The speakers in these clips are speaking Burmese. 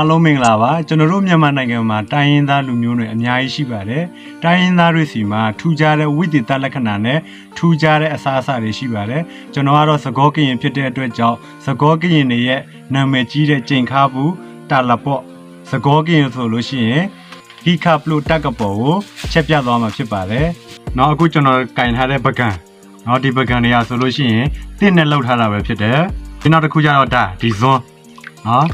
အားလုံးမင်္ဂလာပါကျွန်တော်တို့မြန်မာနိုင်ငံမှာတိုင်းရင်းသားလူမျိုးတွေအများကြီးရှိပါတယ်တိုင်းရင်းသားတွေစီမှာထူးခြားတဲ့ဝိသေသလက္ခဏာနဲ့ထူးခြားတဲ့အစားအစာတွေရှိပါတယ်ကျွန်တော်ကတော့သကောကရင်ဖြစ်တဲ့အတွက်ကြောင့်သကောကရင်တွေရဲ့နာမည်ကြီးတဲ့ကျင်ခါဘူးတာလပေါ့သကောကရင်ဆိုလို့ရှိရင်ဟီခပ်လို့တက်ကပေါ်ကိုချက်ပြသွားမှာဖြစ်ပါတယ်နောက်အခုကျွန်တော်ကင်ထားတဲ့ပကံနော်ဒီပကံတွေကဆိုလို့ရှိရင်တင့်နဲ့လှုပ်ထားတာပဲဖြစ်တယ်ဒီနောက်တစ်ခုကျတော့ဒါဒီဇွန်းနော်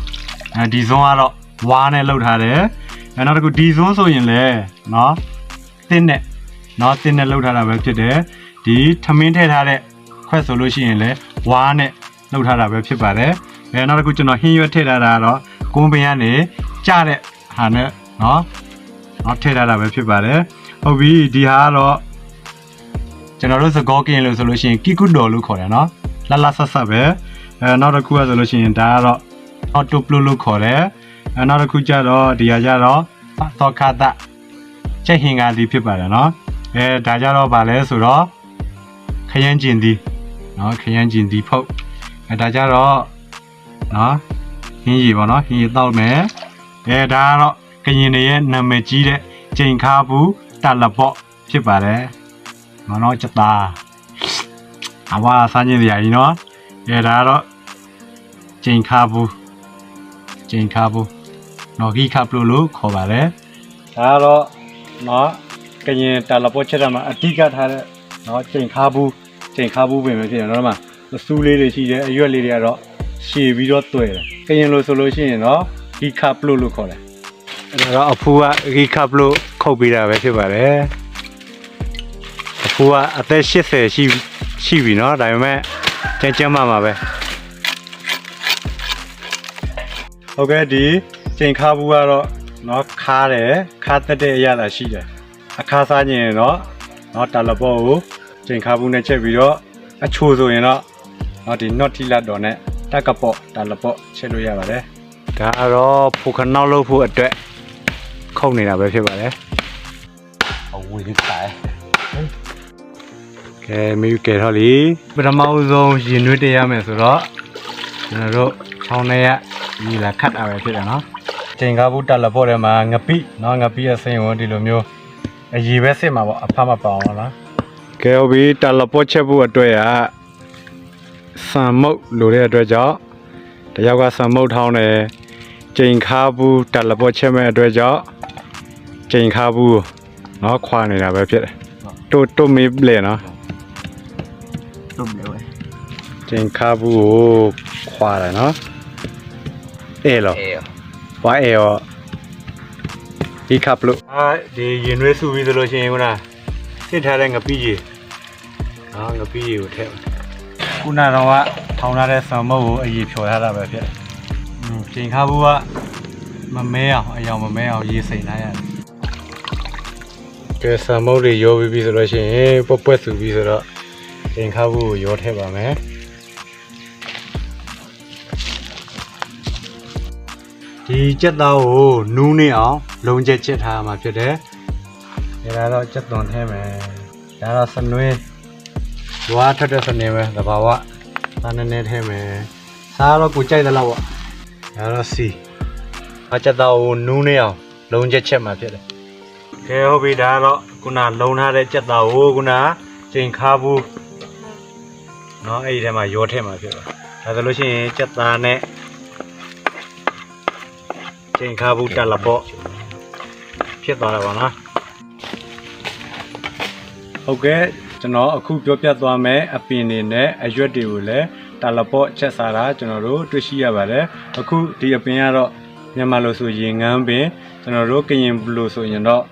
အဲဒီဇွန်းကတော့ဝါးနဲ့လှုပ်ထားတယ်အဲနောက်တစ်ခုဒီဇွန်းဆိုရင်လည်းเนาะတင်းနဲ့เนาะတင်းနဲ့လှုပ်ထားတာပဲဖြစ်တယ်ဒီထမင်းထည့်ထားတဲ့ခွက်ဆိုလို့ရှိရင်လည်းဝါးနဲ့လှုပ်ထားတာပဲဖြစ်ပါတယ်အဲနောက်တစ်ခုကျွန်တော်ဟင်းရွက်ထည့်ထားတာကတော့ကွန်ပင်ကနေကြတဲ့ဟာနဲ့เนาะเนาะထည့်ထားတာပဲဖြစ်ပါတယ်ဟုတ်ပြီဒီဟာကတော့ကျွန်တော်တို့စကောကင်းလို့ဆိုလို့ရှိရင်ကီကုတော်လို့ခေါ်တယ်เนาะလတ်လတ်ဆက်ဆက်ပဲအဲနောက်တစ်ခုကဆိုလို့ရှိရင်ဒါကတော့ auto flow လို့ခေါ်တယ်။နောက်တစ်ခုကျတော့ဒီဟာကျတော့သောခတချက်ဟင်္ဂါဒီဖြစ်ပါတယ်နော်။အဲဒါကျတော့ဗာလဲဆိုတော့ခရမ်းကျင်ဒီနော်ခရမ်းကျင်ဒီဖုတ်အဲဒါကျတော့နော်ဟင်းရီပေါ့နော်ဟင်းရီတောက်မယ်။အဲဒါကတော့ကရင်တွေရဲ့နာမည်ကြီးတဲ့ကျိန်ခါဘူးတလပေါ့ဖြစ်ပါတယ်။မနောချတာအဝါစာညင်နေရည်နော်။အဲဒါကတော့ကျိန်ခါဘူး ကျင်းခါဘူးနော်ဂီခပ်လို့လို့ခေါ်ပါတယ်ဒါကတော့နော်ကရင်တာလပေါ်ချက်တာမှာအတိကထားတဲ့နော်ကျင်းခါဘူးကျင်းခါဘူးပြင်ပဲဖြစ်တယ်နော်ဒီမှာစူးလေးတွေရှိတယ်အရွက်လေးတွေကတော့ရှည်ပြီးတော့တွေ့တယ်ကရင်လို့ဆိုလို့ရှိရင်နော်ဂီခပ်လို့လို့ခေါ်တယ်အဲ့ဒါတော့အဖူကဂီခပ်လို့ခုတ်ပေးတာပဲဖြစ်ပါတယ်အဖူကအသက်80ရှိရှိပြီနော်ဒါပေမဲ့ကျန်းကျန်းမာမှာပဲ ဟုတ်ကဲ့ဒီချိန်ခါဘူးကတော့เนาะခါတယ်ခါတက်တဲ့အရာသာရှိတယ်အခါစားခြင်းရင်တော့เนาะတာလဘောကိုချိန်ခါဘူးနဲ့ချက်ပြီးတော့အချိုဆိုရင်တော့เนาะဒီ not ထီလက်တော်နဲ့တက်ကပေါ့တာလပေါ့ချက်လို့ရပါတယ်ဒါကတော့ဖူခနောက်လို့ဖို့အတွက်ခုတ်နေတာပဲဖြစ်ပါတယ် အဝေးလေးတိုင် ကဲမိယူကဲတော့လီပထမဆုံးရင်နွေးတရမယ်ဆိုတော့ကျွန်တော်တို့ချောင်းထဲက ညီလာခတ်တာပဲဖြစ်တယ်နော်ချိန်ကားဘူးတက်လဖို့ထဲမှာငပိနော်ငပိရဲ့စိန်ကိုဒီလိုမျိုးအည်ပဲစစ်မှာပေါ့အဖမပအောင်လားကဲဟုတ်ပြီတက်လဖို့ချက်ဖို့အတွက်ကစံမုတ်လိုတဲ့အတွက်ကြောင့်တယောက်ကစံမုတ်ထောင်းတယ်ချိန်ခါဘူးတက်လဖို့ချက်မဲ့အတွက်ကြောင့်ချိန်ခါဘူးနော်ခွာနေတာပဲဖြစ်တယ်တိုးတိုးမေးလေနော်တုံးလေဝဲကျင်ခါဘူးကိုခွာတယ်နော် အဲလောအေးဝါအဲရောဒီခပ်လို့အာဒီရင်ရွေးစုပြီးသလိုရှိရင်ခုနစစ်ထားတဲ့ငပိကြီးနော်ငပိကြီးကိုထည့်ခုနတော့ကထောင်းထားတဲ့ဆံမုတ်ကိုအည်ဖြော်ထားတာပဲဖြစ်တယ်อืมကျင်ခါဘူးကမမဲအောင်အယောင်မမဲအောင်ရေးစိန်ထားရတယ်ကဲဆံမုတ်တွေရောပြီးပြီဆိုလို့ရှိရင်ပွက်ပွက်စုပြီးဆိုတော့ကျင်ခါဘူးကိုရောထည့်ပါမယ် ဒီကြက်သားကိုနူးနေအောင်လုံချက်ချက်ထားရမှာဖြစ်တယ်။ဒါကတော့ကြက်သွန်ထဲမယ်။ဒါတော့စနွေး၊လွားထက်တဲ့စနွေးပဲသဘာဝ။ဒါနည်းနည်းထဲမယ်။စားတော့ကိုကြိုက်သလောက်ပေါ့။ဒါတော့စီ။အကြက်သားကိုနူးနေအောင်လုံချက်ချက်မှာဖြစ်တယ်။ကဲဟုတ်ပြီဒါကတော့ခုနလုံထားတဲ့ကြက်သားကိုခုနချိန်ခါဘူး။နော်အဲ့ဒီထဲမှာရောထဲမှာဖြစ်တော့။ဒါဆိုလို့ရှိရင်ကြက်သားနဲ့ ချိန်ခါဘူးတက်လာပေါ့ဖြစ်သွားတာပါနော်ဟုတ်ကဲ့ကျွန်တော်အခုပြောပြသွားမယ်အပင်တွေနဲ့အရွက်တွေကိုလည်းတာလပေါ့ချက်စားတာကျွန်တော်တို့တွေ့ရှိရပါတယ်အခုဒီအပင်ကတော့မြန်မာလိုဆိုရင်ငန်းပင်ကျွန်တော်တို့ကရင်လိုဆိုရင်တော့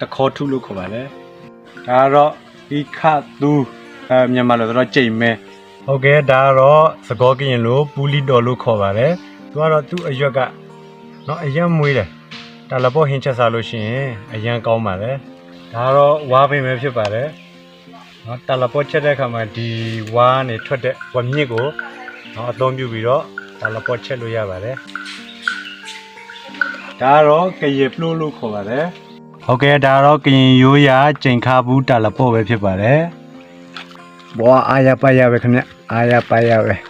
တခေါထုလို့ခေါ်ပါတယ်ဒါကတော့ဒီခသူအဲမြန်မာလိုဆိုတော့ကြိမ်မဲဟုတ်ကဲ့ဒါကတော့သကောကရင်လိုပူလီတော်လို့ခေါ်ပါတယ်သူကတော့သူ့အရွက်က နော်အရင်မွေးတယ်ဒါလပေါ့ဟင်းချက်စားလို့ရှိရင်အရင်ကောင်းပါလေဒါတော့ဝါပင်ပဲဖြစ်ပါတယ်နော်တာလပေါ့ချက်တဲ့အခါမှာဒီဝါနေထွက်တဲ့ဝမြင့်ကိုနော်အသုံးပြုပြီးတော့တာလပေါ့ချက်လို့ရပါတယ်ဒါတော့ကရေပလို့လို့ခေါ်ပါတယ်ဟုတ်ကဲ့ဒါတော့ကရင်ရိုးရာကျင်ခါဘူးတာလပေါ့ပဲဖြစ်ပါတယ်ဘောအာရပါရပဲခင်ဗျအာရပါရပဲ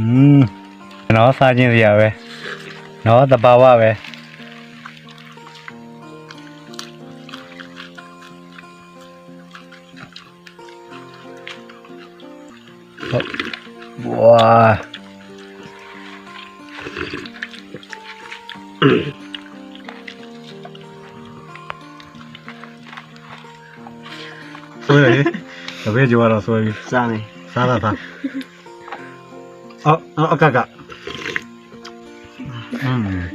อืมနော်စားခြင်းစရာပဲနော်တဘာဝပဲဟုတ်ဝါဆွဲလေတပ 哦哦哦嘎嘎嗯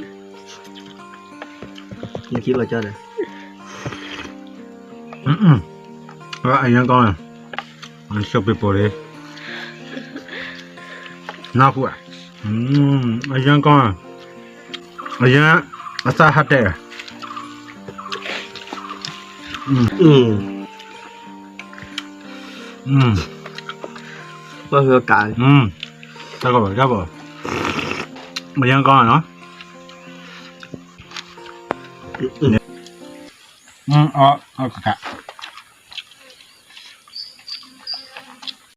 你给我加点嗯嗯我要按原缸啊嗯小背包嘞拿过嗯嗯我先干我先我再喝点嗯嗯嗯我说干嗯 တက်ကောပါတက်ပါအရင်ကောင်းရနော် 嗯 อืมအော်အကက